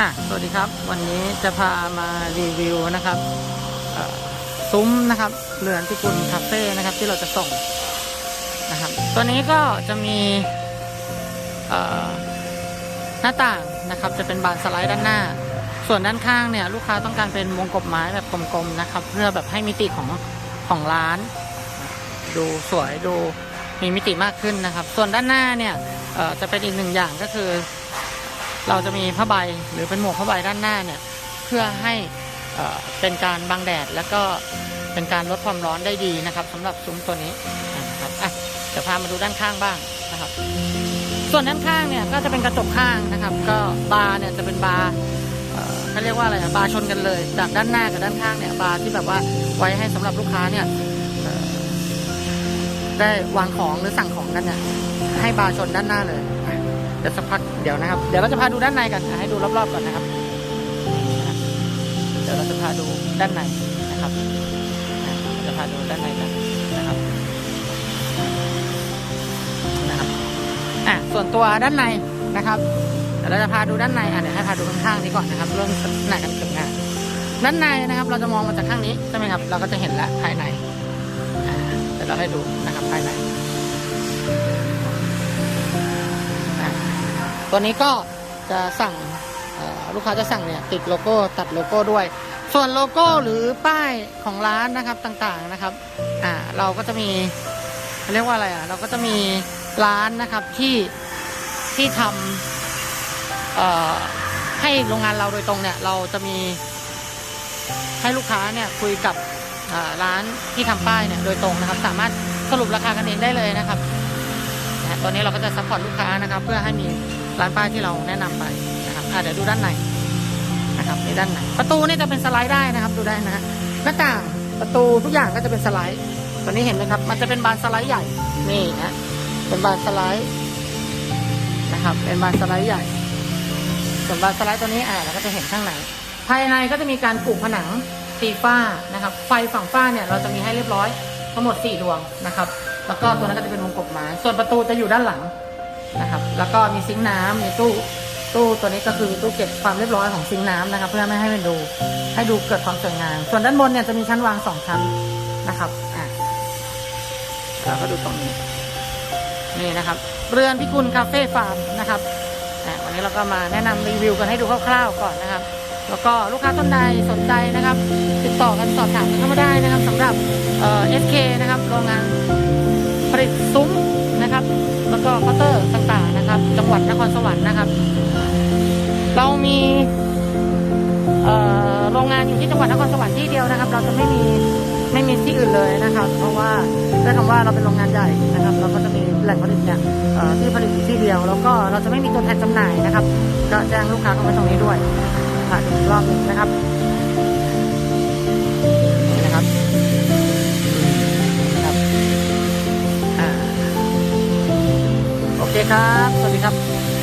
อะสวัสดีครับ วันนี้จะพามารีวิวนะครับซุ้มนะครับเรือนพิกุลคาเฟ่นะครับ ที่เราจะส่งนะครับ ตัวนี้ก็จะมีหน้าต่างนะครับ จะเป็นบานสไลด์ด้านหน้า ส่วนด้านข้างเนี่ย ลูกค้าต้องการเป็นวงกบไม้แบบกลมๆนะครับ เพื่อแบบให้มิติของของร้าน ดูสวยดูมีมิติมากขึ้นนะครับ ส่วนด้านหน้าเนี่ยจะเป็นอีกหนึ่งอย่างก็คือ เราจะมีผ้าใบหรือเป็นหมวกผ้าใบด้านหน้าเนี่ยเพื่อให้เอ่อเป็นการบังแดดแล้วก็เป็นการลดความร้อนได้ดีนะครับสำหรับซุ้มตัวนี้นะครับอะเดี๋ยวพามาดูด้านข้างบ้างนะครับ ส่วนด้านข้างเนี่ยก็จะเป็นกระจกข้างนะครับ ก็บาร์เนี่ยจะเป็นบาร์เขาเรียกว่าอะไรบาร์ชนกันเลย จากด้านหน้ากับด้านข้างเนี่ยบาร์ที่แบบว่าไว้ให้สำหรับลูกค้าเนี่ยได้วางของหรือสั่งของกันเนี่ยให้บาร์ชนด้านหน้าเลย เดี๋ยวสักพักเดี๋ยวนะครับ เดี๋ยวเราจะพาดูด้านในกันให้ดูรอบๆก่อนนะครับ เดี๋ยวเราจะพาดูด้านในนะครับจะพาดูด้านในกันนะครับนะครับอะส่วนตัวด้านในนะครับเดี๋ยวเราจะพาดูด้านในอะเดี๋ยวให้พาดูข้างๆนี้ก่อนนะครับ เรื่องหน้ากันเกือบงานด้านในนะครับ เราจะมองมาจากข้างนี้ใช่ไหมครับ เราก็จะเห็นแล้วภายในเดี๋ยวเราให้ดูนะครับภายใน ตัวนี้ก็จะสั่งลูกค้าจะสั่งเนี่ยติดโลโก้ตัดโลโก้ด้วย ส่วนโลโก้หรือป้ายของร้านนะครับต่างๆนะครับอ่าเราก็จะมีเรียกว่าอะไรอะเราก็จะมีร้านนะครับที่ที่ทำให้โรงงานเราโดยตรงเนี่ยเราจะมีให้ลูกค้าเนี่ยคุยกับร้านที่ทำป้ายเนี่ยโดยตรงนะครับ สามารถสรุปราคากันเองได้เลยนะครับตัวนี้เราก็จะซัพพอร์ตลูกค้านะครับ เพื่อให้มี ร้านป้ายที่เราแนะนำไปนะครับอะเดี๋ยวดูด้านในนะครับในด้านในประตูนี่จะเป็นสไลด์ได้นะครับ ดูได้นะฮะหน้าต่างประตูทุกอย่างก็จะเป็นสไลด์ตัวนี้เห็นไหมครับ มันจะเป็นบานสไลด์ใหญ่นี่นะเป็นบานสไลด์นะครับ เป็นบานสไลด์ใหญ่ส่วนบานสไลด์ตัวนี้อ่าเราก็จะเห็นข้างในภายในก็จะมีการปลูกผนังสีฟ้านะครับ ไฟฝั่งฟ้าเนี่ยเราจะมีให้เรียบร้อยทั้งหมด 4 ดวงนะครับ แล้วก็ตัวนั้นก็จะเป็นวงกบไม้ส่วนประตูจะอยู่ด้านหลัง นะครับ แล้วก็มีซิงค์น้ำมีตู้ตู้ตัวนี้ก็คือตู้เก็บความเรียบร้อยของซิงค์น้ำนะครับ เพื่อไม่ให้มันดู ให้ดูเกิดความสวยงาม ส่วนด้านบนเนี่ยจะมีชั้นวางสองชั้นนะครับอะเราก็ดูตรงนี้นี่นะครับ เรือนพิกุลคาเฟ่ฟาร์มนะครับวันนี้เราก็มาแนะนำรีวิวกันให้ดูคร่าวๆก่อนนะครับ แล้วก็ลูกค้าท่านใดสนใจนะครับ ติดต่อกันสอบถามกันเข้ามาได้นะครับสำหรับเอ่อ SK นะครับโรงงานผลิตซุ้มนะครับ แล้วก็เคาน์เตอร์ งๆนะครับจังหวัดนครสวรรค์นะครับ เรามีโรงงานอยู่ที่จังหวัดนครสวรรค์ที่เดียวนะครับ เราจะไม่มีไม่มีที่อื่นเลยนะครับ เพราะว่าด้วยคำว่าเราเป็นโรงงานใหญ่นะครับ เราก็จะมีแหล่งผลิตเนี่ยที่ผลิตอยู่ที่เดียว แล้วก็เราจะไม่มีตัวแทนจำหน่ายนะครับ ก็แจ้งลูกค้าเข้ามาตรงนี้ด้วยค่ะอีกรอบหนึงนะครับนี่นะครับ ครับ สวัสดีครับ